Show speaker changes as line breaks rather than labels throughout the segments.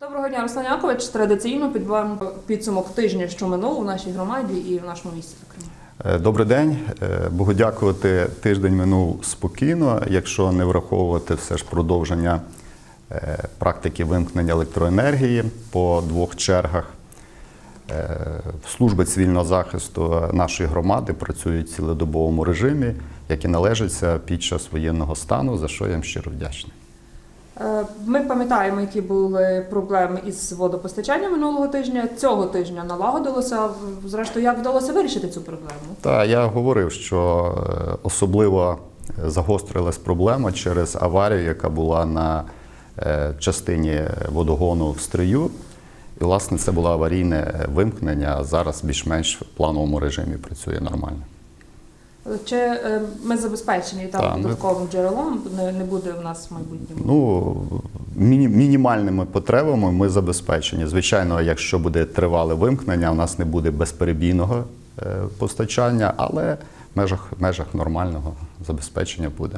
Доброго дня, Руслан Якович. Традиційно підбиваємо підсумок тижня, що минув у нашій громаді і в нашому місті.
Е, Добрий день. Е, Богу дякувати. Тиждень минув спокійно, якщо не враховувати все ж продовження е, практики вимкнення електроенергії по двох чергах. Служби цивільного захисту нашої громади працюють в цілодобовому режимі, як і належиться під час воєнного стану, за що я їм щиро вдячний.
Е, Ми пам'ятаємо, які були проблеми із водопостачанням минулого тижня. Цього тижня налагодилося. Зрештою, як вдалося вирішити цю проблему?
Та я говорив, що е, особливо загострилась проблема через аварію, яка була на е, частині водогону в стрию. І, власне, це було аварійне вимкнення, зараз більш-менш в плановому режимі працює нормально.
Чи е, ми забезпечені там
ми-
додатковим джерелом? Не, не буде в нас в майбутньому?
Ну, міні- мінімальними потребами ми забезпечені. Звичайно, якщо буде тривале вимкнення, у нас не буде безперебійного е, постачання, але в межах, в межах нормального забезпечення буде.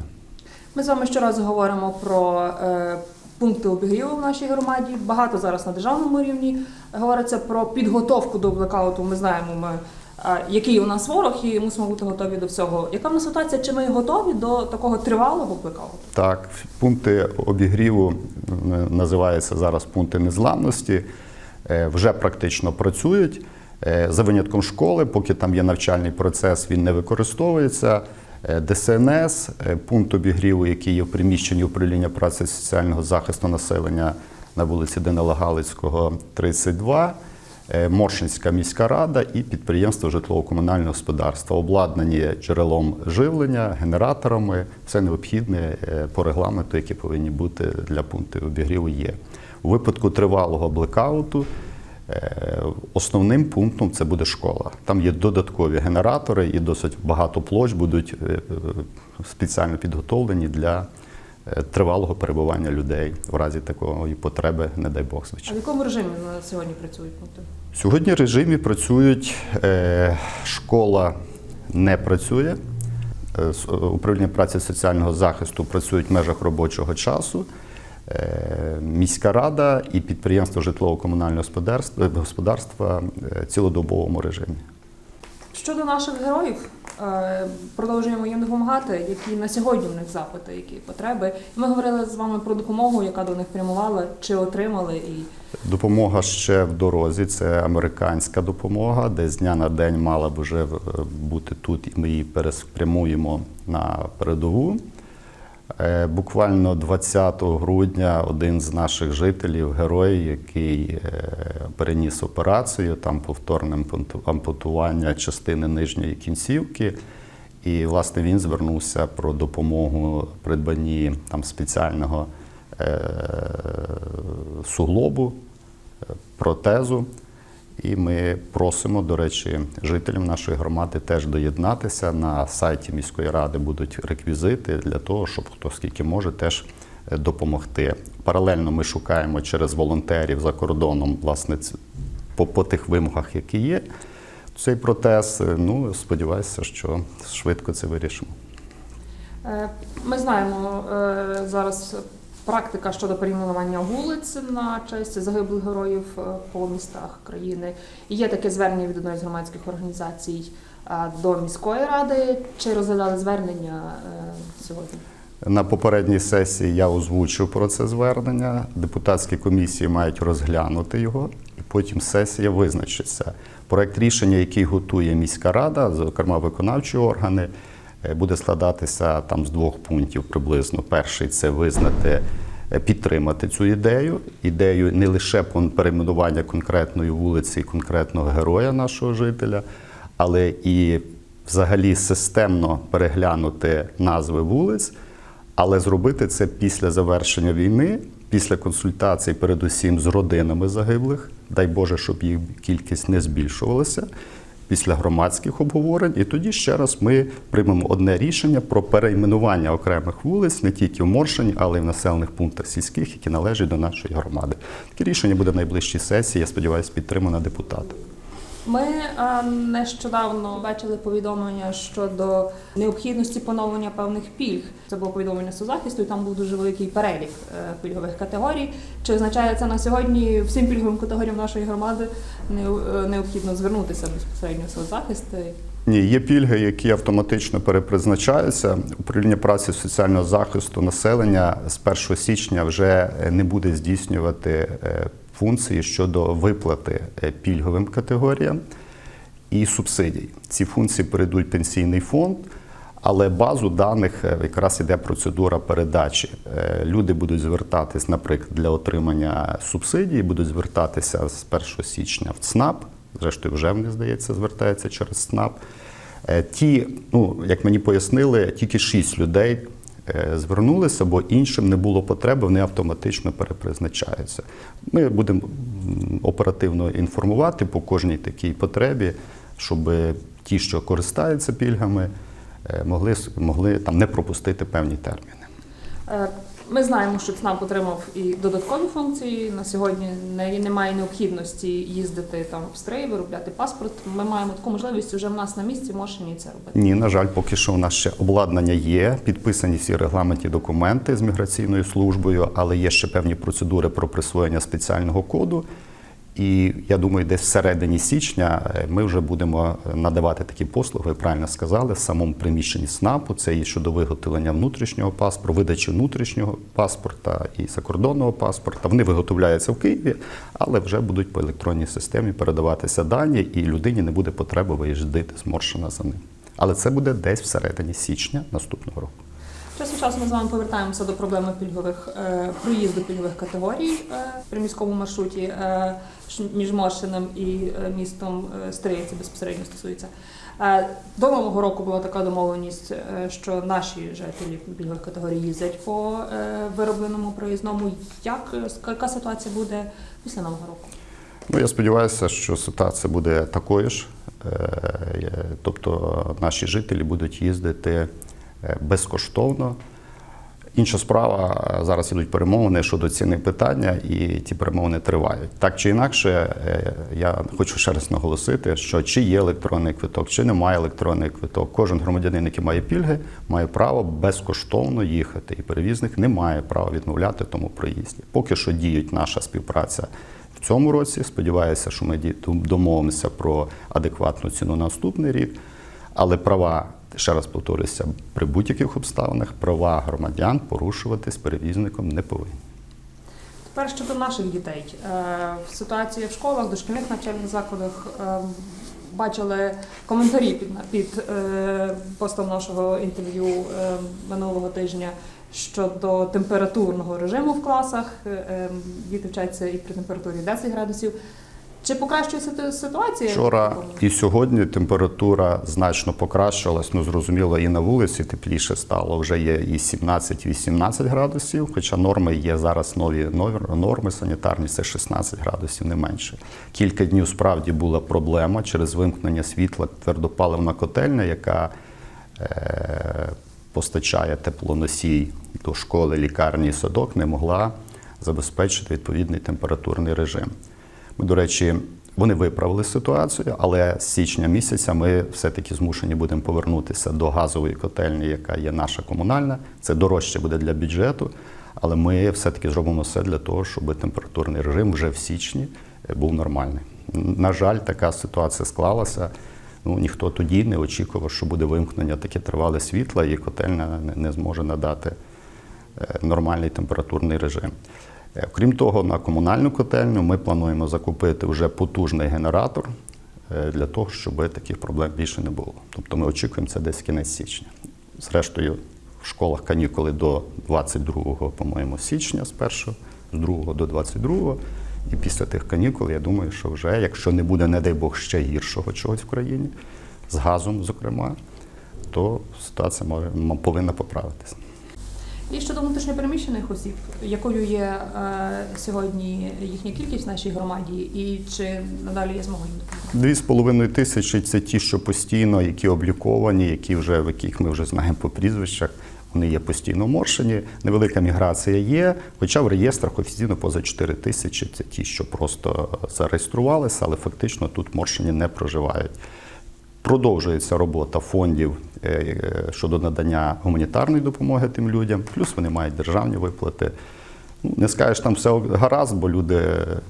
Ми з вами щоразу говоримо про е, пункти обігріву в нашій громаді. Багато зараз на державному рівні говориться про підготовку до блекауту. Ми знаємо, ми, який у нас ворог, і мусимо бути готові до всього. Яка в нас ситуація? Чи ми готові до такого тривалого блекауту?
Так, пункти обігріву називаються зараз пункти незламності. е, Вже практично працюють. Е, За винятком школи, поки там є навчальний процес, він не використовується. Е, ДСНС, пункт обігріву, який є в приміщенні управління праці соціального захисту населення на вулиці Данила Галицького, 32. Е, Моршинська міська рада і підприємство житлово-комунального господарства, обладнані джерелом живлення, генераторами. Все необхідне е, по регламенту, які повинні бути для пунктів обігріву. Є у випадку тривалого блекауту. е, Основним пунктом це буде школа. Там є додаткові генератори і досить багато площ будуть спеціально підготовлені для тривалого перебування людей в разі такої потреби, не дай Бог,
А в якому режимі на сьогодні працюють пункти?
Сьогодні в режимі працюють е, школа не працює. е, е, Управління праці соціального захисту працюють в межах робочого часу. е, Міська рада і підприємство житлово-комунального господарства, е, в цілодобовому режимі.
Щодо наших героїв, е, продовжуємо їм допомагати. Які на сьогодні в них запити, які потреби? Ми говорили з вами про допомогу, яка до них прямувала, чи отримали і
Допомога ще в дорозі. Це американська допомога, де з дня на день мала б вже е, бути тут, і ми її переспрямуємо на передову. Е, Буквально 20 грудня один з наших жителів, герой, який е, переніс операцію, там повторне ампуту- ампутування частини нижньої кінцівки. І, власне, він звернувся про допомогу придбанні там спеціального е, суглобу, протезу. І ми просимо, до речі, жителів нашої громади теж доєднатися. На сайті міської ради будуть реквізити для того, щоб хто скільки може теж е, допомогти. Паралельно ми шукаємо через волонтерів за кордоном, власне, по, по тих вимогах, які є. Цей протез. Е, Ну, сподіваюся, що швидко це вирішимо.
Е, Ми знаємо зараз практика щодо перейменування вулиць на честь загиблих героїв е, по містах країни. І Є таке звернення від одної з громадських організацій е, до міської ради. Чи розглядали звернення е, сьогодні?
На попередній сесії я озвучив про це звернення. Депутатські комісії мають розглянути його, і потім сесія визначиться. Проект рішення, який готує міська рада, зокрема виконавчі органи, буде складатися там з двох пунктів приблизно. Перший це визнати, е, підтримати цю ідею. Ідею не лише перейменування конкретної вулиці конкретного героя нашого жителя, але і взагалі системно переглянути назви вулиць. Але зробити це після завершення війни, після консультацій, передусім з родинами загиблих. Дай Боже, щоб їх кількість не збільшувалася. Після громадських обговорень, і тоді ще раз ми приймемо одне рішення про перейменування окремих вулиць не тільки в Моршині, але й в населених пунктах сільських, які належать до нашої громади. Таке рішення буде в найближчій сесії. Я сподіваюся, підтримано депутатом.
Ми е, нещодавно бачили повідомлення щодо необхідності поновлення певних пільг. Це було повідомлення соцзахисту, і там був дуже великий перелік е, пільгових категорій. Чи означає це на сьогодні всім пільговим категоріям нашої громади е, необхідно звернутися безпосередньо в соцзахист?
Ні, є пільги, які автоматично перепризначаються. Управління праці соціального захисту населення з 1 січня вже не буде здійснювати функції щодо виплати е, пільговим категоріям і субсидій. Ці функції перейдуть пенсійний фонд. Але базу даних е, якраз іде процедура передачі. Е, Люди будуть звертатись, наприклад, для отримання субсидій, будуть звертатися з 1 січня в ЦНАП. Зрештою, вже мені здається, звертаються через ЦНАП. Ті, ну як мені пояснили, тільки 6 людей звернулися, бо іншим не було потреби, вони автоматично перепризначаються. Ми будемо оперативно інформувати по кожній такій потребі, щоб ті, що користаються пільгами, е, могли, могли там не пропустити певні терміни.
Ми знаємо, що ЦНАП отримав і додаткові функції. На сьогодні не- немає необхідності їздити там в стрей, виробляти паспорт. Ми маємо таку можливість вже в нас на місці, машині це робити.
Ні, на жаль, поки що у нас ще обладнання є, підписані всі регламентні документи з міграційною службою, але є ще певні процедури про присвоєння спеціального коду. І я думаю, десь всередині січня е, ми вже будемо надавати такі послуги, ви правильно сказали, в самому приміщенні СНАПу. Це і щодо виготовлення внутрішнього паспорту, видачі внутрішнього паспорта і закордонного паспорта. Вони виготовляються в Києві, але вже будуть по електронній системі передаватися дані, і людині не буде потреби виїжджати зморшена за ним. Але це буде десь всередині січня наступного року.
Час від часу ми з вами повертаємося до проблеми пільгових е, проїзду пільгових категорій е, при міському маршруті е, між Моршином і е, містом е, Стрия, безпосередньо стосується. Е, До нового року була така домовленість, е, що наші жителі пільгових категорій їздять по е, виробленому проїзному. Як е, яка ситуація буде після нового року?
Ну, я сподіваюся, що ситуація буде такою ж. Е, Тобто наші жителі будуть їздити безкоштовно. Інша справа, е, зараз ідуть перемовини щодо ціни питання, і ті перемовини тривають. Так чи інакше, е, я хочу ще раз наголосити, що чи є електронний квиток, чи немає електронний квиток. Кожен громадянин, який має пільги, має право безкоштовно їхати, і перевізник не має права відмовляти тому проїзді. Поки що діють наша співпраця в цьому році. Сподіваюся, що ми домовимося про адекватну ціну на наступний рік. Але права, ще раз повторюся, при будь-яких обставинах права громадян порушувати з перевізником не повинні.
Тепер щодо наших дітей. Е, Ситуація в школах, дошкільних навчальних закладах. е, Бачили коментарі під, під е, постом нашого інтерв'ю минулого тижня щодо температурного режиму в класах. Діти вчаться і при температурі 10 градусів. Чи покращується ситуація?
Вчора і сьогодні температура значно покращилась. Ну зрозуміло, і на вулиці тепліше стало. Вже є і 17-18 градусів. Хоча норми є зараз нові норми санітарні, це 16 градусів, не менше. Кілька днів справді була проблема через вимкнення світла твердопаливна котельня, яка е, постачає теплоносій до школи, лікарні і садок, не могла забезпечити відповідний температурний режим. До речі, вони виправили ситуацію, але з січня місяця ми все-таки змушені будемо повернутися до газової котельні, яка є наша комунальна. Це дорожче буде для бюджету, але ми все-таки зробимо все для того, щоб температурний режим вже в січні е, був нормальний. На жаль, така ситуація склалася. Ну, ніхто тоді не очікував, що буде вимкнення таке тривале світла, і котельня не- не зможе надати е, нормальний температурний режим. Е, Крім того, на комунальну котельню ми плануємо закупити вже потужний генератор е, для того, щоб таких проблем більше не було. Тобто ми очікуємо це десь кінець січня. Зрештою, в школах канікули до 22, по-моєму, січня з 1, з 2 до 22. І після тих канікул, я думаю, що вже, якщо не буде, не дай Бог, ще гіршого чогось в країні, з газом, зокрема, то ситуація повинна поправитися.
І щодо внутрішньопереміщених осіб, якою є е, сьогодні їхня кількість в нашій громаді, і чи надалі є змога їм допомогти?
Дві з половиною тисячі це ті, що постійно, які обліковані, які вже в яких ми вже знаємо по прізвищах. Вони є постійно моршені, невелика міграція є, хоча в реєстрах офіційно поза 4 тисячі це ті, що просто зареєструвалися, але фактично тут моршені не проживають. Продовжується робота фондів щодо надання гуманітарної допомоги тим людям, плюс вони мають державні виплати. Ну, Не скажеш, там все гаразд, бо люди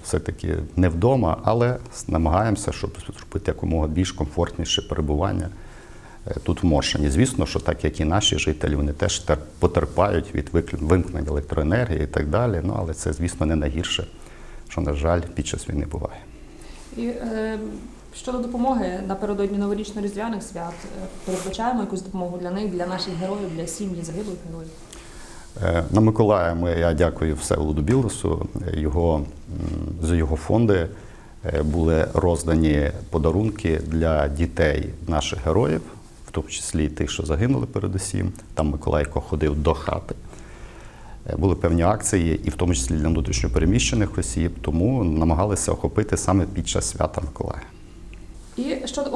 все-таки не вдома, але намагаємося, щоб зробити якомога більш комфортніше перебування е, тут в Моршині. Звісно, що так як і наші жителі, вони теж потерпають від вимкнення електроенергії і так далі. Ну, але це, звісно, не найгірше, що, на жаль, під час війни буває.
І е, щодо допомоги напередодні новорічно-різдвяних свят, е, передбачаємо якусь допомогу для них, для наших героїв, для сім'ї загиблих героїв.
Е, На Миколая ми, я дякую Всеволоду Білосу. Його, за його фонди е, були роздані подарунки для дітей наших героїв, в тому числі тих, що загинули передусім. Там Миколайко ходив до хати. Були певні акції, і в тому числі для внутрішньопереміщених осіб, тому намагалися охопити саме під час свята Миколая.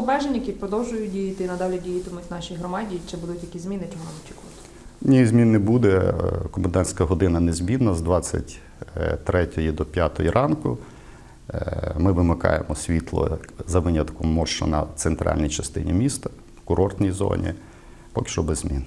Обмежень, які продовжують діяти і надалі діятимуть в нашій громаді, чи будуть якісь зміни, чого нам очікувати?
Ні, змін не буде. Комендантська година незмінна з 23 до 5 ранку. Е, Ми вимикаємо світло за винятком Морша на центральній частині міста, в курортній зоні. Поки що без змін.